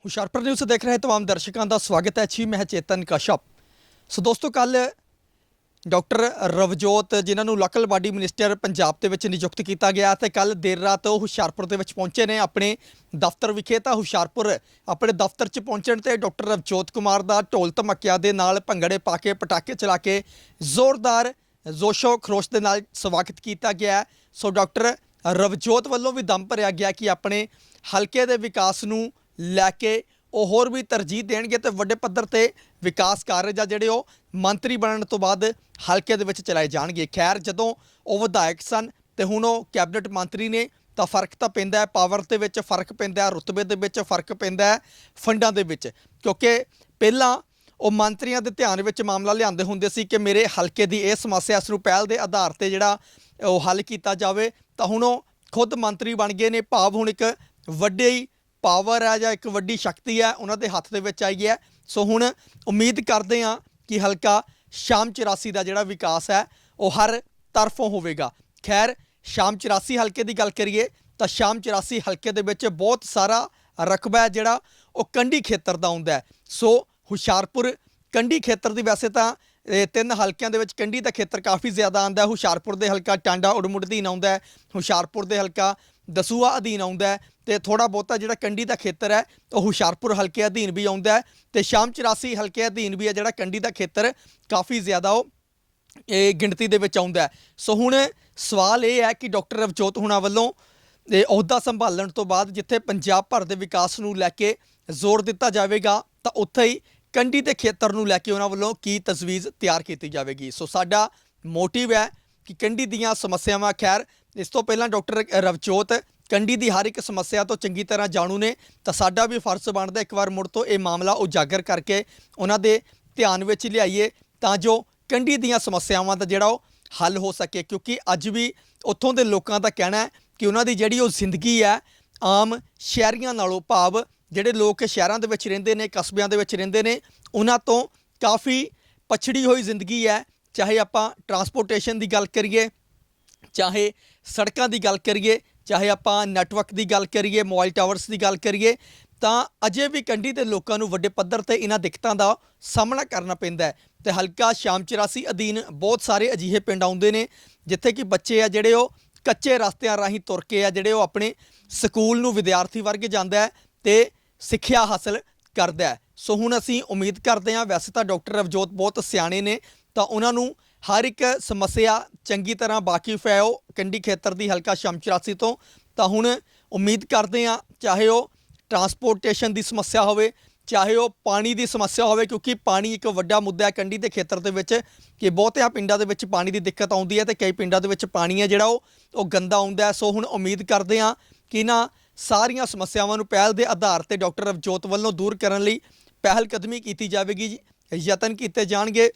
Hoshiarpur news ਦੇਖ ਰਹੇ तमाम ਦਰਸ਼ਕਾਂ ਦਾ ਸਵਾਗਤ ਹੈ ਜੀ ਮੈਂ ਚੇਤਨ ਕਸ਼ਪ ਸੋ ਦੋਸਤੋ ਕੱਲ ਡਾਕਟਰ ਰਵਜੋਤ ਜਿਨ੍ਹਾਂ ਨੂੰ ਲੋਕਲ ਬਾਡੀ ਮਿਨਿਸਟਰ ਪੰਜਾਬ ਦੇ ਵਿੱਚ ਨਿਯੁਕਤ ਕੀਤਾ ਗਿਆ ਤੇ ਕੱਲ ਦੇਰ ਰਾਤ ਉਹ ਹੁਸ਼ਿਆਰਪੁਰ ਦੇ ਵਿੱਚ ਪਹੁੰਚੇ ਨੇ ਆਪਣੇ ਦਫ਼ਤਰ ਵਿਖੇ ਤਾਂ ਹੁਸ਼ਿਆਰਪੁਰ ਆਪਣੇ ਦਫ਼ਤਰ 'ਚ ਪਹੁੰਚਣ ਤੇ ਡਾਕਟਰ ਰਵਜੋਤ ਕੁਮਾਰ ਦਾ ਢੋਲ ਧਮਕਿਆਂ ਦੇ ਨਾਲ ਭੰਗੜੇ ਪਾ ਕੇ ਪਟਾਕੇ ਚਲਾ ਕੇ ਜ਼ੋਰਦਾਰ ਜੋਸ਼ੋ ਖਰੋਸ਼ ਦੇ ਨਾਲ ਸਵਾਗਤ ਕੀਤਾ ਗਿਆ ਹੈ। ਸੋ ਡਾਕਟਰ ਰਵਜੋਤ ਵੱਲੋਂ ਵੀ ਦਮ ਭਰਿਆ ਗਿਆ ਕਿ ਆਪਣੇ ਹਲਕੇ ਦੇ ਵਿਕਾਸ ਨੂੰ ਲੈ ਕੇ ਉਹ ਹੋਰ ਵੀ ਤਰਜੀਹ ਦੇਣਗੇ ਤੇ ਵੱਡੇ ਪੱਧਰ ਤੇ ਵਿਕਾਸ ਕਾਰਜ ਆ ਜਿਹੜੇ ਉਹ ਮੰਤਰੀ ਬਣਨ ਤੋਂ ਬਾਅਦ ਹਲਕੇ ਦੇ ਵਿੱਚ ਚਲਾਏ ਜਾਣਗੇ। ਖੈਰ, ਜਦੋਂ ਉਹ ਵਿਧਾਇਕ ਸਨ ਤੇ ਹੁਣ ਉਹ ਕੈਬਨਿਟ ਮੰਤਰੀ ਨੇ ਤਾਂ ਫ਼ਰਕ ਤਾਂ ਪੈਂਦਾ ਹੈ, ਪਾਵਰ ਦੇ ਵਿੱਚ ਫ਼ਰਕ ਪੈਂਦਾ ਹੈ, ਰੁਤਬੇ ਦੇ ਵਿੱਚ ਫ਼ਰਕ ਪੈਂਦਾ ਹੈ, ਫੰਡਾਂ ਦੇ ਵਿੱਚ। ਕਿਉਂਕਿ ਪਹਿਲਾਂ ਉਹ ਮੰਤਰੀਆਂ ਦੇ ਧਿਆਨ ਵਿੱਚ ਮਾਮਲਾ ਲਿਆਂਦੇ ਹੁੰਦੇ ਸੀ ਕਿ ਮੇਰੇ ਹਲਕੇ ਦੀ ਇਹ ਸਮੱਸਿਆ ਇਸ ਨੂੰ ਪਹਿਲ ਦੇ ਆਧਾਰ ਤੇ ਜਿਹੜਾ ਉਹ ਹੱਲ ਕੀਤਾ ਜਾਵੇ, ਤਾਂ ਹੁਣ ਉਹ ਖੁਦ ਮੰਤਰੀ ਬਣ ਗਏ ਨੇ, ਭਾਵ ਹੁਣ ਇੱਕ ਵੱਡੇ ਹੀ ਪਾਵਰ ਹੈ ਜਾਂ ਇੱਕ ਵੱਡੀ ਸ਼ਕਤੀ ਹੈ ਉਹਨਾਂ ਦੇ ਹੱਥ ਦੇ ਵਿੱਚ ਆਈ ਹੈ। ਸੋ ਹੁਣ ਉਮੀਦ ਕਰਦੇ ਹਾਂ ਕਿ ਹਲਕਾ ਸ਼ਾਮ 84 ਦਾ ਜਿਹੜਾ ਵਿਕਾਸ ਹੈ, ਉਹ ਹਰ ਤਰਫੋਂ ਹੋਵੇਗਾ। ਖੈਰ, ਸ਼ਾਮ 84 ਹਲਕੇ ਦੀ ਗੱਲ ਕਰੀਏ, ਤਾਂ ਸ਼ਾਮ 84 ਹਲਕੇ ਦੇ ਵਿੱਚ ਬਹੁਤ ਸਾਰਾ ਰਕਬਾ ਹੈ ਜਿਹੜਾ ਉਹ ਕੰਢੀ ਖੇਤਰ ਦਾ ਹੁੰਦਾ ਹੈ। ਸੋ ਹੁਸ਼ਿਆਰਪੁਰ ਕੰਢੀ ਖੇਤਰ ਦੀ ਵੈਸੇ ਤਾਂ ਤਿੰਨ ਹਲਕਿਆਂ ਦੇ ਵਿੱਚ ਕੰਢੀ ਦਾ ਖੇਤਰ ਕਾਫੀ ਜ਼ਿਆਦਾ ਆਉਂਦਾ ਹੁਸ਼ਿਆਰਪੁਰ ਦੇ ਹਲਕਾ ਟਾਂਡਾ ਉੜਮੁੜ ਅਧੀਨ ਆਉਂਦਾ ਹੈ। ਹੁਸ਼ਿਆਰਪੁਰ ਦੇ ਹਲਕਾ ਦਸੂਆ ਅਧੀਨ ਆਉਂਦਾ ਤੇ ਥੋੜਾ ਬਹੁਤਾ ਜਿਹੜਾ ਕੰਢੀ ਦਾ ਖੇਤਰ ਹੈ, ਉਹ ਹੁਸ਼ਿਆਰਪੁਰ ਹਲਕੇ ਅਧੀਨ ਵੀ ਆਉਂਦਾ ਹੈ ਤੇ ਸ਼ਾਮ 84 ਹਲਕੇ ਅਧੀਨ ਵੀ ਹੈ ਜਿਹੜਾ ਕੰਢੀ ਦਾ ਖੇਤਰ ਕਾਫੀ ਜ਼ਿਆਦਾ ਉਹ, ਇਹ ਗਿਣਤੀ ਦੇ ਵਿੱਚ ਆਉਂਦਾ ਸੋ ਹੁਣ ਸਵਾਲ ਇਹ ਹੈ ਕਿ ਡਾਕਟਰ ਰਵਜੋਤ ਹੁਣਾਂ ਵੱਲੋਂ ਇਹ ਅਹੁਦਾ ਸੰਭਾਲਣ ਤੋਂ ਬਾਅਦ ਜਿੱਥੇ ਪੰਜਾਬ ਭਰ ਦੇ ਵਿਕਾਸ ਨੂੰ ਲੈ ਕੇ ਜ਼ੋਰ ਦਿੱਤਾ ਜਾਵੇਗਾ, ਤਾਂ ਉੱਥੇ ਹੀ ਕੰਢੀ ਦੇ ਖੇਤਰ ਨੂੰ ਲੈ ਕੇ ਉਹਨਾਂ ਵੱਲੋਂ ਕੀ ਤਜਵੀਜ਼ ਤਿਆਰ ਕੀਤੀ ਜਾਵੇਗੀ? ਸੋ ਸਾਡਾ ਮੋਟਿਵ ਹੈ ਕਿ ਕੰਢੀ ਦੀਆਂ ਸਮੱਸਿਆਵਾਂ ਖੈਰ, ਇਸ ਤੋਂ ਪਹਿਲਾਂ ਡਾਕਟਰ ਰਵਜੋਤ ਕੰਢੀ ਦੀ ਹਰ ਇੱਕ ਸਮੱਸਿਆ ਤੋਂ ਚੰਗੀ ਤਰ੍ਹਾਂ ਜਾਣੂ ਨੇ। ਤਾਂ ਸਾਡਾ ਵੀ ਫਰਜ਼ ਬਣਦਾ ਇੱਕ ਵਾਰ ਮੁੜ ਤੋਂ ਇਹ ਮਾਮਲਾ ਉਜਾਗਰ ਕਰਕੇ ਉਹਨਾਂ ਦੇ ਧਿਆਨ ਵਿੱਚ ਲਿਆਈਏ ਤਾਂ ਜੋ ਕੰਢੀ ਦੀਆਂ ਸਮੱਸਿਆਵਾਂ ਦਾ ਜਿਹੜਾ ਉਹ ਹੱਲ ਹੋ ਸਕੇ। ਕਿਉਂਕਿ ਅੱਜ ਵੀ ਉੱਥੋਂ ਦੇ ਲੋਕਾਂ ਦਾ ਕਹਿਣਾ ਹੈ ਕਿ ਉਹਨਾਂ ਦੀ ਜਿਹੜੀ ਉਹ ਜ਼ਿੰਦਗੀ ਹੈ, ਆਮ ਸ਼ਹਿਰੀਆਂ ਨਾਲੋਂ ਭਾਵ ਜਿਹੜੇ ਲੋਕ ਸ਼ਹਿਰਾਂ ਦੇ ਵਿੱਚ ਰਹਿੰਦੇ ਨੇ, ਕਸਬਿਆਂ ਦੇ ਵਿੱਚ ਰਹਿੰਦੇ ਨੇ, ਉਹਨਾਂ ਤੋਂ ਕਾਫੀ ਪਛੜੀ ਹੋਈ ਜ਼ਿੰਦਗੀ ਹੈ। ਚਾਹੇ ਆਪਾਂ ਟਰਾਂਸਪੋਰਟੇਸ਼ਨ ਦੀ ਗੱਲ ਕਰੀਏ, ਚਾਹੇ ਸੜਕਾਂ ਦੀ ਗੱਲ ਕਰੀਏ ਚਾਹੇ ਆਪਾਂ ਨੈਟਵਰਕ ਦੀ ਗੱਲ ਕਰੀਏ ਮੋਬਾਈਲ ਟਾਵਰਸ ਦੀ ਗੱਲ ਕਰੀਏ, ਤਾਂ ਅਜੇ ਵੀ ਕੰਢੀ ਦੇ ਲੋਕਾਂ ਨੂੰ ਵੱਡੇ ਪੱਧਰ ਤੇ ਇਹਨਾਂ ਦਿੱਕਤਾਂ ਦਾ ਸਾਹਮਣਾ ਕਰਨਾ ਪੈਂਦਾ ਹੈ ਤੇ ਹਲਕਾ ਸ਼ਾਮ 84 ਅਧੀਨ ਬਹੁਤ ਸਾਰੇ ਅਜਿਹੇ ਪਿੰਡ ਆਉਂਦੇ ਨੇ, ਜਿੱਥੇ ਕਿ ਬੱਚੇ ਆ ਜਿਹੜੇ ਉਹ ਕੱਚੇ ਰਸਤਿਆਂ ਰਾਹੀਂ ਤੁਰ ਕੇ ਆ, ਜਿਹੜੇ ਉਹ ਆਪਣੇ ਸਕੂਲ ਨੂੰ ਵਿਦਿਆਰਥੀ ਵਰਗ ਜਾਂਦਾ ਹੈ ਤੇ ਸਿੱਖਿਆ ਹਾਸਲ ਕਰਦਾ ਹੈ। ਸੋ ਹੁਣ ਅਸੀਂ ਉਮੀਦ ਕਰਦੇ ਹਾਂ, ਵੈਸੇ ਤਾਂ ਡਾਕਟਰ ਰਵਜੋਤ ਬਹੁਤ ਸਿਆਣੇ ਨੇ, ਤਾਂ ਉਹਨਾਂ ਨੂੰ ਹਰ ਇੱਕ ਸਮੱਸਿਆ ਚੰਗੀ ਤਰ੍ਹਾਂ ਵਾਕਿਫ ਹੈ ਉਹ ਕੰਢੀ ਖੇਤਰ ਦੀ ਹਲਕਾ ਸ਼ਾਮ 84 ਤੋਂ। ਤਾਂ ਹੁਣ ਉਮੀਦ ਕਰਦੇ ਹਾਂ, ਚਾਹੇ ਉਹ ਟਰਾਂਸਪੋਰਟੇਸ਼ਨ ਦੀ ਸਮੱਸਿਆ ਹੋਵੇ, ਚਾਹੇ ਉਹ ਪਾਣੀ ਦੀ ਸਮੱਸਿਆ ਹੋਵੇ, ਕਿਉਂਕਿ ਪਾਣੀ ਇੱਕ ਵੱਡਾ ਮੁੱਦਾ ਹੈ ਕੰਢੀ ਦੇ ਖੇਤਰ ਦੇ ਵਿੱਚ, ਕਿ ਬਹੁਤਿਆਂ ਪਿੰਡਾਂ ਦੇ ਵਿੱਚ ਪਾਣੀ ਦੀ ਦਿੱਕਤ ਆਉਂਦੀ ਹੈ ਤੇ ਕਈ ਪਿੰਡਾਂ ਦੇ ਵਿੱਚ ਪਾਣੀ ਹੈ ਜਿਹੜਾ ਉਹ ਉਹ ਗੰਦਾ ਆਉਂਦਾ ਹੈ। ਸੋ ਹੁਣ ਉਮੀਦ ਕਰਦੇ ਹਾਂ ਕਿ ਨਾ ਸਾਰੀਆਂ ਸਮੱਸਿਆਵਾਂ ਨੂੰ ਪਹਿਲ ਦੇ ਆਧਾਰ ਤੇ ਡਾਕਟਰ ਰਵਜੋਤ ਵੱਲੋਂ ਦੂਰ ਕਰਨ ਲਈ ਪਹਿਲ ਕਦਮੀ ਕੀਤੀ ਜਾਵੇਗੀ। ਯਤਨ ਕੀਤੇ ਜਾਣਗੇ।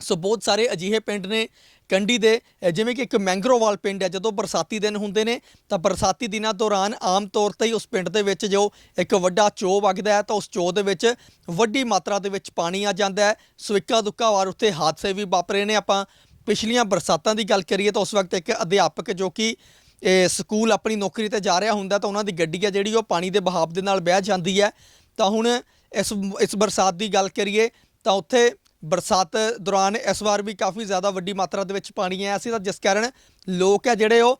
ਸੋ ਬਹੁਤ ਸਾਰੇ ਅਜਿਹੇ ਪਿੰਡ ਨੇ ਕੰਢੀ ਦੇ ਜਿਵੇਂ ਕਿ ਇੱਕ ਮੈਂਗਰੋਵਾਲ ਪਿੰਡ ਹੈ। ਜਦੋਂ ਬਰਸਾਤੀ ਦਿਨ ਹੁੰਦੇ ਨੇ, ਤਾਂ ਬਰਸਾਤੀ ਦਿਨਾਂ ਦੌਰਾਨ ਆਮ ਤੌਰ ਤੇ ਹੀ ਉਸ ਪਿੰਡ ਦੇ ਵਿੱਚ ਜੋ ਇੱਕ ਵੱਡਾ ਚੋਅ ਵਗਦਾ ਹੈ, ਤਾਂ ਉਸ ਚੋਅ ਦੇ ਵਿੱਚ ਵੱਡੀ ਮਾਤਰਾ ਦੇ ਵਿੱਚ ਪਾਣੀ ਆ ਜਾਂਦਾ ਹੈ। ਸੋ ਇੱਕਾ ਦੁੱਕਾ ਵਾਰ ਉੱਥੇ ਹਾਦਸੇ ਵੀ ਵਾਪਰੇ ਨੇ। ਆਪਾਂ ਪਿਛਲੀਆਂ ਬਰਸਾਤਾਂ ਦੀ ਗੱਲ ਕਰੀਏ, ਤਾਂ ਉਸ ਵਕਤ ਇੱਕ ਅਧਿਆਪਕ ਜੋ ਕਿ ਇਹ ਸਕੂਲ ਆਪਣੀ ਨੌਕਰੀ ਤੇ ਜਾ ਰਿਹਾ ਹੁੰਦਾ, ਤਾਂ ਉਹਨਾਂ ਦੀ ਗੱਡੀ ਹੈ ਜਿਹੜੀ, ਉਹ ਪਾਣੀ ਦੇ ਬਹਾਵ ਦੇ ਨਾਲ ਬਹਿ ਜਾਂਦੀ ਹੈ। ਤਾਂ ਹੁਣ ਇਸ ਇਸ ਬਰਸਾਤ ਦੀ ਗੱਲ ਕਰੀਏ, ਤਾਂ ਉੱਥੇ ਬਰਸਾਤ ਦੌਰਾਨ ਇਸ ਵਾਰ ਵੀ ਕਾਫੀ ਜ਼ਿਆਦਾ ਵੱਡੀ ਮਾਤਰਾ ਦੇ ਵਿੱਚ ਪਾਣੀ ਆਇਆ ਸੀ ਤਾਂ ਜਿਸ ਕਾਰਨ ਲੋਕ ਹੈ ਜਿਹੜੇ ਉਹ,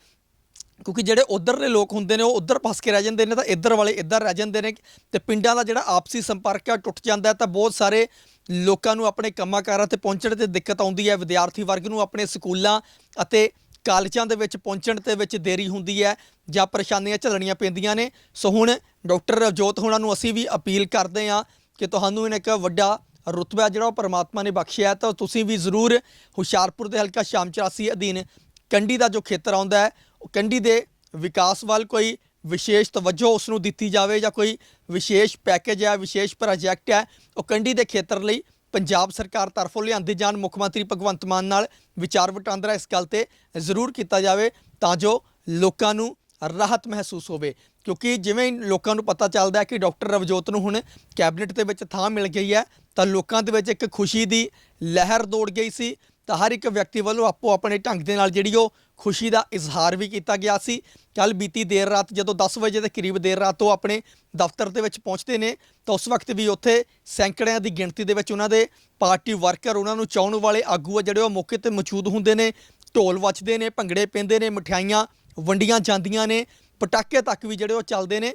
ਕਿਉਂਕਿ ਜਿਹੜੇ ਉਧਰ ਲੋਕ ਹੁੰਦੇ ਨੇ, ਉਹ ਉਧਰ ਫਸ ਕੇ ਰਹਿ ਜਾਂਦੇ ਨੇ ਤਾਂ ਇੱਧਰ ਵਾਲੇ ਇੱਧਰ ਰਹਿ ਜਾਂਦੇ ਨੇ ਤੇ ਪਿੰਡਾਂ ਦਾ ਜਿਹੜਾ ਆਪਸੀ ਸੰਪਰਕ ਹੈ ਉਹ ਟੁੱਟ ਜਾਂਦਾ ਹੈ ਤਾਂ ਬਹੁਤ ਸਾਰੇ ਲੋਕਾਂ ਨੂੰ ਆਪਣੇ ਕੰਮਾਂ ਕਾਰਾਂ ਤੇ ਪਹੁੰਚਣ ਤੇ ਦਿੱਕਤ ਆਉਂਦੀ ਹੈ। ਵਿਦਿਆਰਥੀ ਵਰਗ ਨੂੰ ਆਪਣੇ ਸਕੂਲਾਂ ਅਤੇ ਕਾਲਜਾਂ ਦੇ ਵਿੱਚ ਪਹੁੰਚਣ ਤੇ ਵਿੱਚ ਦੇਰੀ ਹੁੰਦੀ ਹੈ ਜਾਂ ਪਰੇਸ਼ਾਨੀਆਂ ਝੱਲਣੀਆਂ ਪੈਂਦੀਆਂ ਨੇ। ਸੋ ਹੁਣ ਡਾਕਟਰ ਰਵਜੋਤ ਹੋਣਾ ਨੂੰ ਅਸੀਂ ਵੀ ਅਪੀਲ ਕਰਦੇ ਹਾਂ ਕਿ ਤੁਹਾਨੂੰ ਇਹਨਾਂ ਇੱਕ ਵੱਡਾ ਰੁਤਬਾ ਜਿਹੜਾ ਉਹ ਪਰਮਾਤਮਾ ਨੇ ਬਖਸ਼ਿਆ ਤਾਂ ਤੁਸੀਂ ਵੀ ਜ਼ਰੂਰ ਹੁਸ਼ਿਆਰਪੁਰ ਦੇ ਹਲਕਾ ਸ਼ਾਮ 84 ਅਧੀਨ ਕੰਢੀ ਦਾ ਜੋ ਖੇਤਰ ਆਉਂਦਾ ਹੈ, ਉਹ ਕੰਢੀ ਦੇ ਵਿਕਾਸ ਵੱਲ ਕੋਈ ਵਿਸ਼ੇਸ਼ ਤਵੱਜੋ ਉਸ ਨੂੰ ਦਿੱਤੀ ਜਾਵੇ ਜਾਂ ਕੋਈ ਵਿਸ਼ੇਸ਼ ਪੈਕੇਜ ਹੈ, ਵਿਸ਼ੇਸ਼ ਪ੍ਰੋਜੈਕਟ ਹੈ, ਉਹ ਕੰਢੀ ਦੇ ਖੇਤਰ ਲਈ ਪੰਜਾਬ ਸਰਕਾਰ ਤਰਫੋਂ ਲਿਆਂਦੇ ਜਾਣ, ਮੁੱਖ ਮੰਤਰੀ ਭਗਵੰਤ ਮਾਨ ਨਾਲ ਵਿਚਾਰ ਵਟਾਂਦਰਾ ਇਸ ਗੱਲ ਤੇ ਜ਼ਰੂਰ ਕੀਤਾ ਜਾਵੇ ਤਾਂ ਜੋ ਲੋਕਾਂ ਨੂੰ ਰਾਹਤ ਮਹਿਸੂਸ ਹੋਵੇ। ਕਿਉਂਕਿ ਜਿਵੇਂ ਲੋਕਾਂ ਨੂੰ ਪਤਾ ਚੱਲਦਾ ਹੈ ਕਿ ਡਾਕਟਰ ਰਵਜੋਤ ਨੂੰ ਹੁਣ ਕੈਬਨਿਟ ਦੇ ਵਿੱਚ ਥਾਂ ਮਿਲ ਗਈ ਹੈ, ਤਾਂ ਲੋਕਾਂ ਦੇ ਵਿੱਚ ਇੱਕ ਖੁਸ਼ੀ ਦੀ ਲਹਿਰ ਦੌੜ ਗਈ ਸੀ, ਤਾਂ ਹਰ ਇੱਕ ਵਿਅਕਤੀ ਵੱਲੋਂ ਆਪੋ ਆਪਣੇ ਢੰਗ ਦੇ ਨਾਲ ਜਿਹੜੀ ਉਹ ਖੁਸ਼ੀ ਦਾ ਇਜ਼ਹਾਰ ਵੀ ਕੀਤਾ ਗਿਆ ਸੀ। ਕੱਲ ਬੀਤੀ ਦੇਰ ਰਾਤ ਜਦੋਂ 10 ਵਜੇ ਦੇ ਕਰੀਬ ਦੇਰ ਰਾਤ ਉਹ ਆਪਣੇ ਦਫ਼ਤਰ ਦੇ ਵਿੱਚ ਪਹੁੰਚਦੇ ਨੇ, ਤਾਂ ਉਸ ਵਕਤ ਵੀ ਉੱਥੇ ਸੈਂਕੜਿਆਂ ਦੀ ਗਿਣਤੀ ਦੇ ਵਿੱਚ ਉਹਨਾਂ ਦੇ ਪਾਰਟੀ ਵਰਕਰ, ਉਹਨਾਂ ਨੂੰ ਚਾਹਣ ਵਾਲੇ ਆਗੂ ਆ ਜਿਹੜੇ ਉਹ ਮੌਕੇ ਤੇ ਮੌਜੂਦ ਹੁੰਦੇ ਨੇ। ਢੋਲ ਵੱਜਦੇ ਨੇ, ਭੰਗੜੇ ਪੈਂਦੇ ਨੇ, ਮਠਿਆਈਆਂ ਵੰਡੀਆਂ ਜਾਂਦੀਆਂ ਨੇ, ਪਟਾਕੇ ਤੱਕ ਵੀ ਜਿਹੜੇ ਉਹ ਚੱਲਦੇ ਨੇ।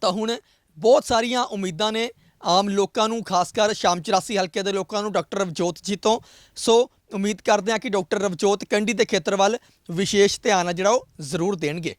ਤਾਂ ਹੁਣ ਬਹੁਤ ਸਾਰੀਆਂ ਉਮੀਦਾਂ ਨੇ ਆਮ ਲੋਕਾਂ ਨੂੰ, ਖਾਸ ਕਰ ਸ਼ਾਮ 84 ਹਲਕੇ ਦੇ ਲੋਕਾਂ ਨੂੰ, ਡਾਕਟਰ ਰਵਜੋਤ ਜੀ ਤੋਂ। ਸੋ ਉਮੀਦ ਕਰਦੇ ਹਾਂ ਕਿ ਡਾਕਟਰ ਰਵਜੋਤ ਕੰਢੀ ਦੇ ਖੇਤਰ ਵੱਲ ਵਿਸ਼ੇਸ਼ ਧਿਆਨ ਆ ਜਿਹੜਾ ਉਹ ਜ਼ਰੂਰ ਦੇਣਗੇ।